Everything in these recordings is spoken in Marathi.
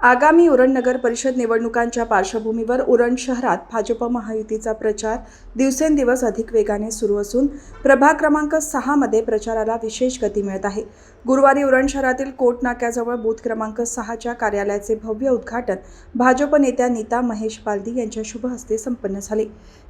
आगामी उरण नगर परिषद निवडणुकांच्या पार्श्वभूमीवर उरण शहरात भाजप महायुतीचा प्रचार दिवसेंदिवस अधिक वेगाने सुरू असून प्रभाग क्रमांक सहामध्ये प्रचाराला विशेष गती मिळत आहे. गुरुवारी उरण शहरातील कोट नाक्याजवळ बूथ क्रमांक सहाच्या कार्यालयाचे भव्य उद्घाटन भाजप नेत्या नीता महेश पालदी यांच्या शुभ हस्ते संपन्न झाले.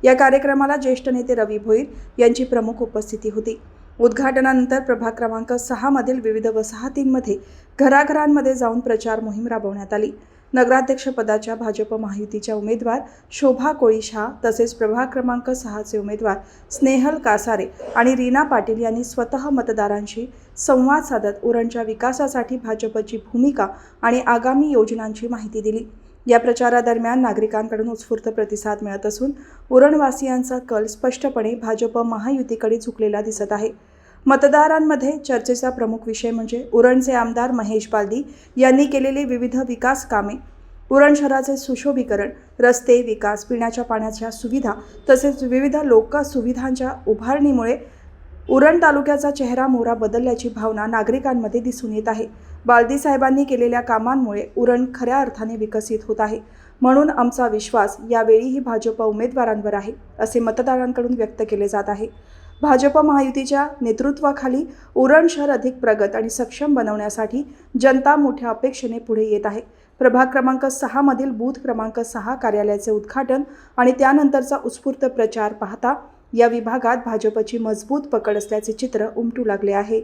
या कार्यक्रमाला ज्येष्ठ नेते रवी भोईर यांची प्रमुख उपस्थिती होती. उद्घाटनानंतर प्रभाग क्रमांक सहामधील विविध वसाहतींमध्ये घराघरांमध्ये जाऊन प्रचार मोहीम राबवण्यात आली. नगराध्यक्षपदाच्या भाजप महायुतीच्या उमेदवार शोभा कोळीशहा तसेच प्रभाग क्रमांक सहाचे उमेदवार स्नेहल कासारे आणि रीना पाटील यांनी स्वतः मतदारांशी संवाद साधत उरणच्या विकासासाठी भाजपची भूमिका आणि आगामी योजनांची माहिती दिली. या प्रचारादरम्यान नागरिकांकडून उत्स्फूर्त प्रतिसाद मिळत असून उरणवासियांचा कल स्पष्टपणे भाजप महायुतीकडे झुकलेला दिसत आहे. मतदारांमध्ये चर्चेचा प्रमुख विषय म्हणजे उरणचे आमदार महेश बालदी यांनी केलेली विविध विकास कामे उरण शहराचे सुशोभीकरण रस्ते विकास पिण्याच्या पाण्याच्या सुविधा तसेच विविध लोक सुविधांच्या उभारणीमुळे उरण तालुक्याचा चेहरा मोहरा बदलल्याची भावना नागरिकांमध्ये दिसून येत आहे. बालदी साहेबांनी केलेल्या कामांमुळे उरण खऱ्या अर्थाने विकसित होत आहे. म्हणून आमचा विश्वास यावेळीही भाजप उमेदवारांवर आहे असे मतदारांकडून व्यक्त केले जात आहे. भाजप महायुतीच्या नेतृत्वाखाली उरण शहर अधिक प्रगत आणि सक्षम बनवण्यासाठी जनता मोठ्या अपेक्षेने पुढे येत आहे. प्रभाग क्रमांक सहामधील बूथ क्रमांक सहा कार्यालयाचे उद्घाटन आणि त्यानंतरचा उत्स्फूर्त प्रचार पाहता या विभागात भाजपची मजबूत पकड असल्याचे चित्र उमटू लागले आहे.